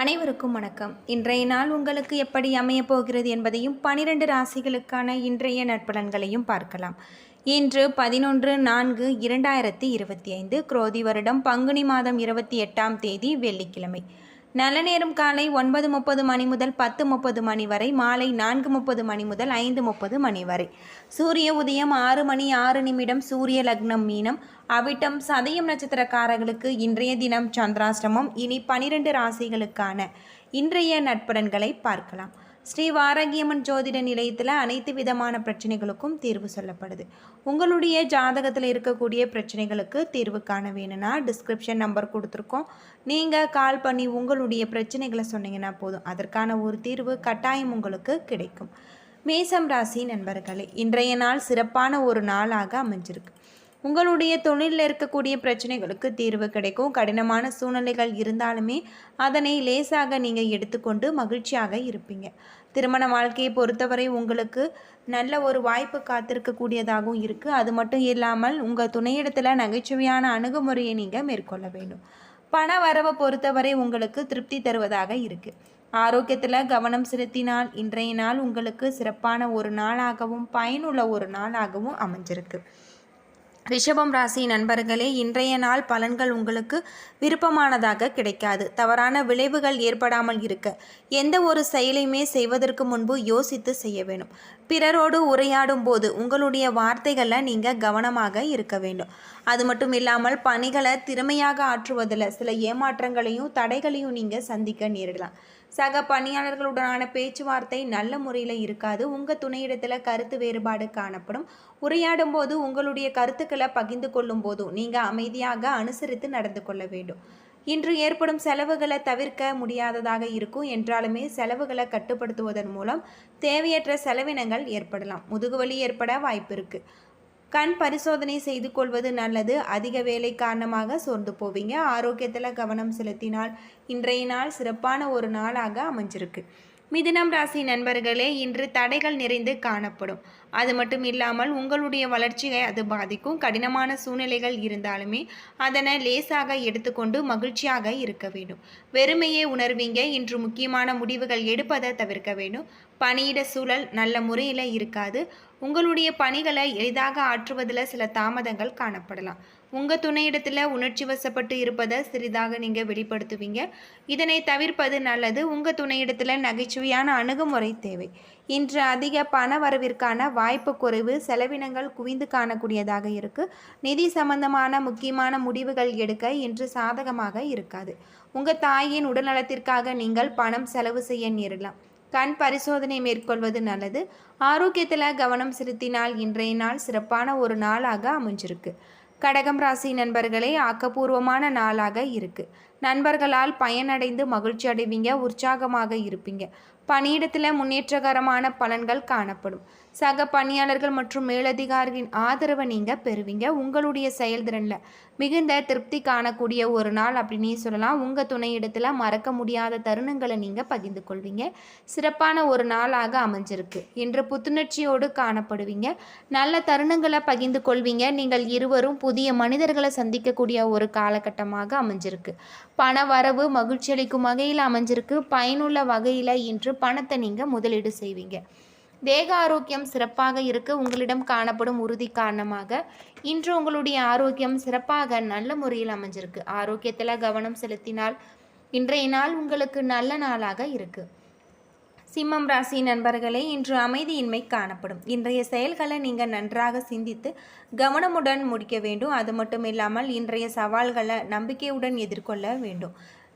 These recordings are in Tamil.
அனைவருக்கும் வணக்கம். இன்றைய நாள் உங்களுக்கு எப்படி அமையப் போகிறது என்பதையும் பனிரெண்டு ராசிகளுக்கான இன்றைய நட்பலன்களையும் பார்க்கலாம். இன்று பதினொன்று நான்கு இரண்டாயிரத்தி இருபத்தி ஐந்து குரோதி வருடம் பங்குனி மாதம் இருபத்தி எட்டாம் தேதி வெள்ளிக்கிழமை. நல்ல நேரம் காலை ஒன்பது முப்பது மணி முதல் பத்து முப்பது மணி வரை மாலை நான்கு முப்பது மணி முதல் ஐந்து முப்பது மணி வரை. சூரிய உதயம் ஆறு மணி ஆறு நிமிடம் சூரிய லக்னம் மீனம். அவிட்டம் சதயம் நட்சத்திரக்காரர்களுக்கு இன்றைய தினம் சந்திராஷ்டமம். இனி பனிரெண்டு ராசிகளுக்கான இன்றைய நட்பலன்களை பார்க்கலாம். ஸ்ரீ வாரகியம்மன் ஜோதிட நிலையத்தில் அனைத்து விதமான பிரச்சனைகளுக்கும் தீர்வு சொல்லப்படுது. உங்களுடைய ஜாதகத்தில் இருக்கக்கூடிய பிரச்சனைகளுக்கு தீர்வு காண வேணும்னா டிஸ்கிரிப்ஷன் நம்பர் கொடுத்துருக்கோம். நீங்கள் கால் பண்ணி உங்களுடைய பிரச்சனைகளை சொன்னீங்கன்னா போதும். அதற்கான ஒரு தீர்வு கட்டாயம் உங்களுக்கு கிடைக்கும். மேசம் ராசி நண்பர்களே இன்றைய நாள் சிறப்பான ஒரு நாளாக அமைஞ்சிருக்கு. உங்களுடைய தொழிலில் இருக்கக்கூடிய பிரச்சனைகளுக்கு தீர்வு கிடைக்கும். கடினமான சூழ்நிலைகள் இருந்தாலுமே அதனை லேசாக நீங்கள் எடுத்துக்கொண்டு மகிழ்ச்சியாக இருப்பீங்க. திருமண வாழ்க்கையை பொறுத்தவரை உங்களுக்கு நல்ல ஒரு வாய்ப்பு காத்திருக்கக்கூடியதாகவும் இருக்குது அது மட்டும் இல்லாமல் உங்கள் துணையிடத்தில் நகைச்சுவையான அணுகுமுறையை நீங்கள் மேற்கொள்ள வேண்டும். பண வரவை பொறுத்தவரை உங்களுக்கு திருப்தி தருவதாக இருக்குது ஆரோக்கியத்தில் கவனம் செலுத்தினால் இன்றைய நாள் உங்களுக்கு சிறப்பான ஒரு நாளாகவும் பயனுள்ள ஒரு நாளாகவும் அமைஞ்சிருக்கு. ரிஷபம் ராசி நண்பர்களே இன்றைய நாள் பலன்கள் உங்களுக்கு விருப்பமானதாக கிடைக்காது. தவறான விளைவுகள் ஏற்படாமல் இருக்க. எந்த ஒரு செயலையுமே செய்வதற்கு முன்பு யோசித்து செய்ய வேண்டும். பிறரோடு உரையாடும் போது உங்களுடைய வார்த்தைகளில் நீங்கள் கவனமாக இருக்க வேண்டும். அது மட்டும் இல்லாமல் பணிகளை திறமையாக ஆற்றுவதில் சில ஏமாற்றங்களையும் தடைகளையும் நீங்கள் சந்திக்க நேரிடலாம். சக பணியாளர்களுடனான பேச்சுவார்த்தை நல்ல முறையில் இருக்காது. உங்கள் துணையிடத்தில் கருத்து வேறுபாடு காணப்படும். உரையாடும் போது உங்களுடைய கருத்துக்களை பகிர்ந்து கொள்ளும் போதும் நீங்கள் அமைதியாக அனுசரித்து நடந்து கொள்ள வேண்டும். இன்று ஏற்படும் செலவுகளை தவிர்க்க முடியாததாக இருக்கும். என்றாலுமே செலவுகளை கட்டுப்படுத்துவதன் மூலம் தேவையற்ற செலவினங்கள் ஏற்படலாம். முதுகுவலி ஏற்பட வாய்ப்பு இருக்குது கண் பரிசோதனை செய்து கொள்வது நல்லது. அதிக வேலை காரணமாக சோர்ந்து போவீங்க. ஆரோக்கியத்தில் கவனம் செலுத்தினால் இன்றைய நாள் சிறப்பான ஒரு நாளாக அமைஞ்சிருக்கு. மிதுனம் ராசி நண்பர்களே இன்று தடைகள் நிறைந்து காணப்படும். அது மட்டும் இல்லாமல் உங்களுடைய வளர்ச்சியை அது பாதிக்கும். கடினமான சூழ்நிலைகள் இருந்தாலுமே அதனை லேசாக எடுத்துக்கொண்டு மகிழ்ச்சியாக இருக்க வேண்டும். வெறுமையே உணர்வீங்க. இன்று முக்கியமான முடிவுகள் எடுப்பதை தவிர்க்க வேண்டும். பணியிட சூழல் நல்ல முறையில் இருக்காது. உங்களுடைய பணிகளை எளிதாக ஆற்றுவதில் சில தாமதங்கள் காணப்படலாம். உங்கள் துணையிடத்தில் உணர்ச்சி வசப்பட்டு இருப்பதை சிறிதாக நீங்கள் வெளிப்படுத்துவீங்க. இதனை தவிர்ப்பது நல்லது. உங்கள் துணையிடத்தில் நகைச்சுவையான அணுகுமுறை தேவை. இன்று அதிக பண வரவிற்கான வாய்ப்பு குறைவு செலவினங்கள் குவிந்து காணக்கூடியதாக இருக்குது நிதி சம்பந்தமான முக்கியமான முடிவுகள் எடுக்க இன்று சாதகமாக இருக்காது. உங்கள் தாயின் உடல்நலத்திற்காக நீங்கள் பணம் செலவு செய்ய நேரலாம் கண் பரிசோதனை மேற்கொள்வது நல்லது. ஆரோக்கியத்தில் கவனம் செலுத்தினால் இன்றைய நாள் சிறப்பான ஒரு நாளாக அமைஞ்சிருக்கு. கடகம் ராசி நண்பர்களே ஆக்கப்பூர்வமான நாளாக இருக்கு. நண்பர்களால் பயனடைந்து மகிழ்ச்சி அடைவீங்க உற்சாகமாக இருப்பீங்க. பணியிடத்தில் முன்னேற்றகரமான பலன்கள் காணப்படும். சக பணியாளர்கள் மற்றும் மேலதிகாரிகளின் ஆதரவை நீங்கள் பெறுவீங்க. உங்களுடைய செயல்திறனில் மிகுந்த திருப்தி காணக்கூடிய ஒரு நாள் அப்படின்னே சொல்லலாம். உங்கள் துணையிடத்தில் மறக்க முடியாத தருணங்களை நீங்கள் பகிர்ந்து கொள்வீங்க. சிறப்பான ஒரு நாளாக அமைஞ்சிருக்கு. இன்று புத்துணர்ச்சியோடு காணப்படுவீங்க. நல்ல தருணங்களை பகிர்ந்து கொள்வீங்க. நீங்கள் இருவரும் புதிய மனிதர்களை சந்திக்கக்கூடிய ஒரு காலகட்டமாக அமைஞ்சிருக்கு. பண வரவு மகிழ்ச்சி அளிக்கும் வகையில் அமைஞ்சிருக்கு. பயனுள்ள வகையில் இன்று பணத்தை நீங்கள் முதலீடு செய்வீங்க. தேக ஆரோக்கியம் சிறப்பாக இருக்க. உங்களிடம் காணப்படும் உறுதி காரணமாக இன்று உங்களுடைய ஆரோக்கியம் சிறப்பாக நல்ல முறையில் அமைஞ்சிருக்கு. ஆரோக்கியத்தில் கவனம் செலுத்தினால் இன்றைய நாள் உங்களுக்கு நல்ல நாளாக இருக்கு. சிம்மம் ராசி நண்பர்களே இன்று அமைதியின்மை காணப்படும். இன்றைய செயல்களை நீங்கள் நன்றாக சிந்தித்து கவனமுடன் முடிக்க வேண்டும். அது மட்டும் இல்லாமல் இன்றைய சவால்களை நம்பிக்கையுடன் எதிர்கொள்ள வேண்டும்.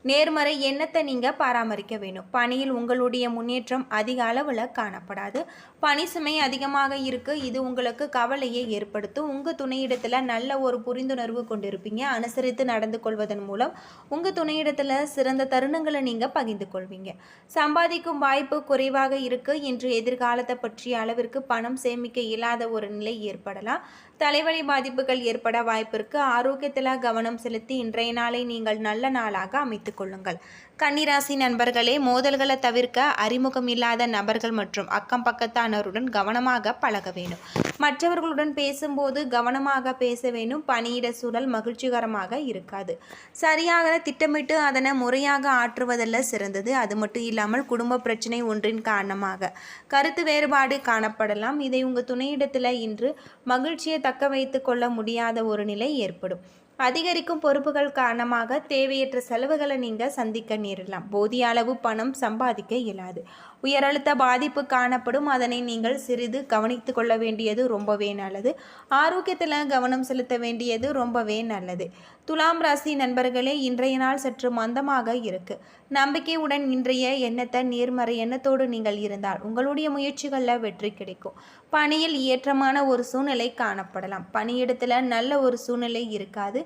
நேர்மறை எண்ணத்தை நீங்கள் பராமரிக்க வேணும் பணியில் உங்களுடைய முன்னேற்றம் அதிக அளவில் காணப்படாது. பணி சுமை அதிகமாக இருக்குது இது உங்களுக்கு கவலையை ஏற்படுத்தும். உங்கள் துணையிடத்தில் நல்ல ஒரு புரிந்துணர்வு கொண்டிருப்பீங்க. அனுசரித்து நடந்து கொள்வதன் மூலம் உங்கள் துணையிடத்தில் சிறந்த தருணங்களை நீங்கள் பகிர்ந்து கொள்வீங்க. சம்பாதிக்கும் வாய்ப்பு குறைவாக இருக்கு. இன்று எதிர்காலத்தை பற்றிய அளவிற்கு பணம் சேமிக்க இயலாத ஒரு நிலை ஏற்படலாம். தலைவலி பாதிப்புகள் ஏற்பட வாய்ப்பிற்கு ஆரோக்கியத்தில் கவனம் செலுத்தி இன்றைய நாளை நீங்கள் நல்ல நாளாக அமைத்துக் கொள்ளுங்கள். கன்னிராசி நண்பர்களே மோதல்களை தவிர்க்க அறிமுகம் இல்லாத நபர்கள் மற்றும் அக்கம் பக்கத்தானருடன் கவனமாக பழக வேண்டும். மற்றவர்களுடன் பேசும்போது கவனமாக பேச வேண்டும். பணியிட சூழல் மகிழ்ச்சிகரமாக இருக்காது. சரியாக திட்டமிட்டு அதனை முறையாக ஆற்றுவதல்ல சிறந்தது. அது மட்டும் இல்லாமல் குடும்ப பிரச்சனை ஒன்றின் காரணமாக கருத்து வேறுபாடு காணப்படலாம். இதை உங்கள் துணையிடத்தில் இன்று மகிழ்ச்சியை தக்க வைத்து கொள்ள முடியாத ஒரு நிலை ஏற்படும். அதிகரிக்கும் பொறுப்புகள் காரணமாக தேவையற்ற செலவுகளை நீங்கள் சந்திக்க நேரிடலாம். போதிய அளவு பணம் சம்பாதிக்க இயலாது. உயரழுத்த பாதிப்பு காணப்படும். அதனை நீங்கள் சிறிது கவனித்து கொள்ள வேண்டியது ரொம்பவே நல்லது. ஆரோக்கியத்தில் கவனம் செலுத்த வேண்டியது ரொம்பவே நல்லது. துலாம் ராசி நண்பர்களே இன்றைய நாள் சற்று மந்தமாக இருக்கு. நம்பிக்கையுடன் இன்றைய எண்ணத்தை நேர்மறை எண்ணத்தோடு நீங்கள் இருந்தால் உங்களுடைய முயற்சிகளில் வெற்றி கிடைக்கும். பணியில் ஏற்றமான ஒரு சூழ்நிலை காணப்படலாம். பணியிடத்தில் நல்ல ஒரு சூழ்நிலை இருக்காது.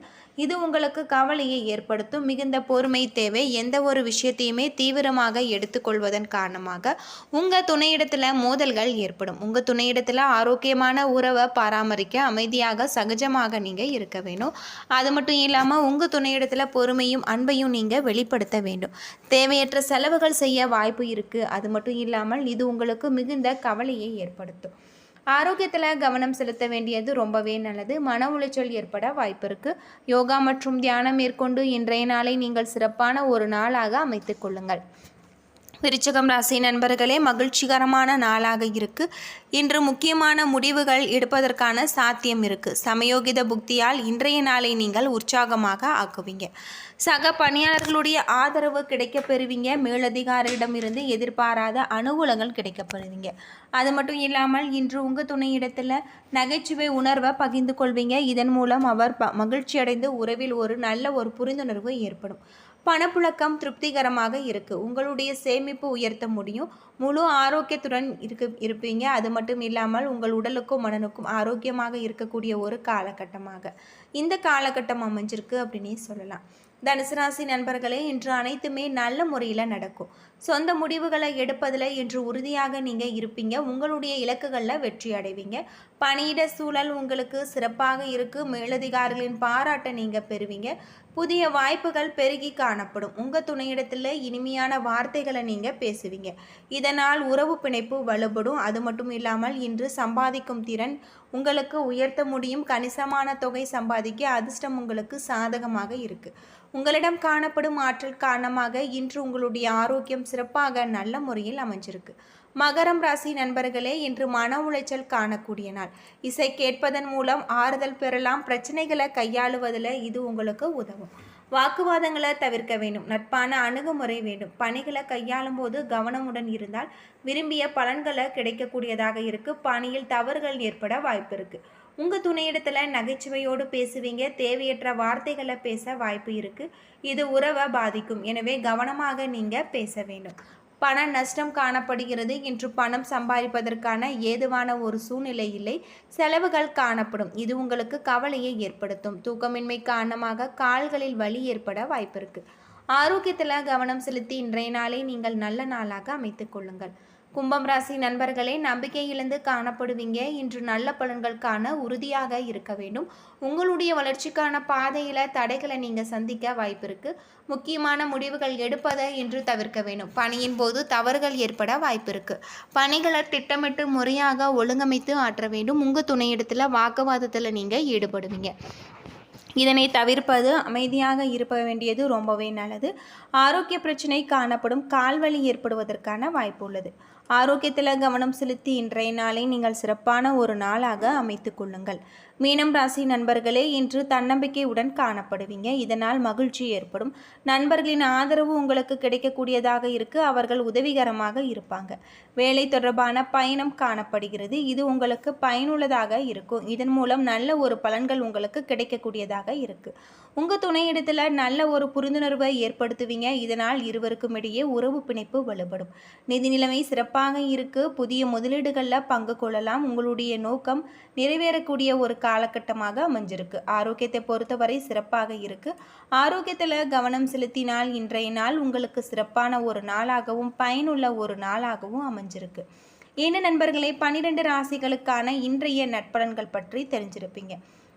இது உங்களுக்கு கவலையை ஏற்படுத்தும். மிகுந்த பொறுமை தேவை. எந்த ஒரு விஷயத்தையுமே தீவிரமாக எடுத்துக்கொள்வதன் காரணமாக உங்கள் துணையிடத்தில் மோதல்கள் ஏற்படும். உங்கள் துணையிடத்தில் ஆரோக்கியமான உறவை பராமரிக்க அமைதியாக சகஜமாக நீங்கள் இருக்க வேணும். அது மட்டும் இல்லாமல் உங்கள் துணையிடத்தில் பொறுமையும் அன்பையும் நீங்கள் வெளிப்படுத்த வேண்டும். தேவையற்ற செலவுகள் செய்ய வாய்ப்பு இருக்குது அது மட்டும் இல்லாமல் இது உங்களுக்கு மிகுந்த கவலையை ஏற்படுத்தும். ஆரோக்கியத்தில் கவனம் செலுத்த வேண்டியது ரொம்பவே நல்லது. மன உளைச்சல் ஏற்பட வாய்ப்பு இருக்குது யோகா மற்றும் தியானம் மேற்கொண்டு இன்றைய நாளை நீங்கள் சிறப்பான ஒரு நாளாக அமைத்துக் கொள்ளுங்கள். விருச்சகம் ராசி நண்பர்களே மகிழ்ச்சிகரமான நாளாக இருக்கு. இன்று முக்கியமான முடிவுகள் எடுப்பதற்கான சாத்தியம் இருக்கு. சமயோகித புக்தியால் இன்றைய நாளை நீங்கள் உற்சாகமாக ஆக்குவீங்க. சக பணியாளர்களுடைய ஆதரவு கிடைக்க பெறுவீங்க. மேலதிகாரியிடமிருந்து எதிர்பாராத அனுகூலங்கள் கிடைக்க பெறுவீங்க. அது மட்டும் இல்லாமல் இன்று உங்கள் துணையிடத்தில் நகைச்சுவை உணர்வை பகிர்ந்து கொள்வீங்க. இதன் மூலம் அவர் மகிழ்ச்சி அடைந்து உறவில் ஒரு நல்ல ஒரு புரிந்துணர்வு ஏற்படும். பணப்புழக்கம் திருப்திகரமாக இருக்குது உங்களுடைய சேமிப்பு உயர்த்த முடியும். முழு ஆரோக்கியத்துடன் இருக்கு இருப்பீங்க. அது மட்டும் இல்லாமல் உங்கள் உடலுக்கும் மனனுக்கும் ஆரோக்கியமாக இருக்கக்கூடிய ஒரு காலகட்டமாக. இந்த காலகட்டம் அமைஞ்சிருக்கு அப்படின்னே சொல்லலாம். தனுசு ராசி நண்பர்களே இன்று அனைத்துமே நல்ல முறையில் நடக்கும். சொந்த முடிவுகளை எடுப்பதில் இன்று உறுதியாக நீங்கள் இருப்பீங்க. உங்களுடைய இலக்குகளில் வெற்றி அடைவீங்க. பணியிட சூழல் உங்களுக்கு சிறப்பாக இருக்கு. மேலதிகாரிகளின் பாராட்டை நீங்கள் பெறுவீங்க. புதிய வாய்ப்புகள் பெருகி காணப்படும். உங்கள் துணையிடத்தில் இனிமையான வார்த்தைகளை நீங்கள் பேசுவீங்க. இதனால் உறவு பிணைப்பு வலுப்படும். அது மட்டும் இல்லாமல் இன்று சம்பாதிக்கும் திறன் உங்களுக்கு உயர்த்த முடியும். கணிசமான தொகை சம்பாதிக்க அதிர்ஷ்டம் உங்களுக்கு சாதகமாக இருக்குது உங்களிடம் காணப்படும் ஆற்றல் காரணமாக இன்று உங்களுடைய ஆரோக்கியம் சிறப்பாக நல்ல முறையில் அமைஞ்சிருக்கு. மகரம் ராசி நண்பர்களே இன்று மன உளைச்சல் காணக்கூடிய நாள். இசை கேட்பதன் மூலம் ஆறுதல் பெறலாம் பிரச்சனைகளை கையாளுவதில் இது உங்களுக்கு உதவும். வாக்குவாதங்களை தவிர்க்க வேண்டும் நட்பான அணுகுமுறை வேண்டும். பணிகளை கையாளும் போது கவனமுடன் இருந்தால் விரும்பிய பலன்களை கிடைக்கக்கூடியதாக இருக்கு. பணியில் தவறுகள் ஏற்பட வாய்ப்பு இருக்கு. உங்கள் துணையிடத்தில் நகைச்சுவையோடு பேசுவீங்க தேவையற்ற வார்த்தைகளை பேச வாய்ப்பு இருக்குது இது உறவை பாதிக்கும். எனவே கவனமாக நீங்கள் பேச வேண்டும். பண நஷ்டம் காணப்படுகிறது இன்று பணம் சம்பாதிப்பதற்கான ஏதுவான ஒரு சூழ்நிலை இல்லை. செலவுகள் காணப்படும். இது உங்களுக்கு கவலையை ஏற்படுத்தும். தூக்கமின்மை காரணமாக கால்களில் வலி ஏற்பட வாய்ப்பு இருக்கு ஆரோக்கியத்தில் கவனம் செலுத்தி இன்றைய நாளை நீங்கள் நல்ல நாளாக அமைத்துக் கொள்ளுங்கள். கும்பம் ராசி நண்பர்களே நம்பிக்கை இழந்து காணப்படுவீங்க. இன்று நல்ல பலன்கள் காண உறுதியாக இருக்க வேண்டும். உங்களுடைய வளர்ச்சிக்கான பாதையில் தடைகளை நீங்கள் சந்திக்க வாய்ப்பு முக்கியமான முடிவுகள் எடுப்பதை இன்று தவிர்க்க வேண்டும். பணியின் போது தவறுகள் ஏற்பட வாய்ப்பு பணிகளை திட்டமிட்டு முறையாக ஒழுங்கமைத்து ஆற்ற வேண்டும். உங்கள் துணையிடத்தில் வாக்குவாதத்தில் நீங்கள் ஈடுபடுவீங்க. இதனை தவிர்ப்பது அமைதியாக இருக்க வேண்டியது ரொம்பவே நல்லது. ஆரோக்கிய பிரச்சனை காணப்படும். கால்வழி ஏற்படுவதற்கான வாய்ப்பு உள்ளது. ஆரோக்கியத்தில் கவனம் செலுத்தி இன்றைய நாளை நீங்கள் சிறப்பான ஒரு நாளாக அமைத்து கொள்ளுங்கள். மீனம் ராசி நண்பர்களே இன்று தன்னம்பிக்கையுடன் காணப்படுவீங்க. இதனால் மகிழ்ச்சி ஏற்படும். நண்பர்களின் ஆதரவு உங்களுக்கு கிடைக்கக்கூடியதாக இருக்கு. அவர்கள் உதவிகரமாக இருப்பாங்க. வேலை தொடர்பான பயணம் காணப்படுகிறது. இது உங்களுக்கு பயனுள்ளதாக இருக்கும். இதன் மூலம் நல்ல ஒரு பலன்கள் உங்களுக்கு கிடைக்கக்கூடியதாக இருக்கு. உங்கள் துணையிடத்தில் நல்ல ஒரு புரிந்துணர்வை ஏற்படுத்துவீங்க. இதனால் இருவருக்கும் இடையே உறவு பிணைப்பு வலுப்படும். நிதி நிலைமை சிறப்பாக இருக்கு. புதிய முதலீடுகளில் பங்கு கொள்ளலாம். உங்களுடைய நோக்கம் நிறைவேறக்கூடிய ஒரு காலகட்டமாக அமைஞ்சிருக்கு. ஆரோக்கியத்தை பொறுத்தவரை சிறப்பாக இருக்கு. ஆரோக்கியத்தில் கவனம் செலுத்தினால் இன்றைய நாள் உங்களுக்கு சிறப்பான ஒரு நாளாகவும் பயனுள்ள ஒரு நாளாகவும் அமைஞ்சிருக்கு. ஏன்னு நண்பர்களே பன்னிரெண்டு ராசிகளுக்கான இன்றைய நட்பலன்கள் பற்றி தெரிஞ்சிருப்பீங்க.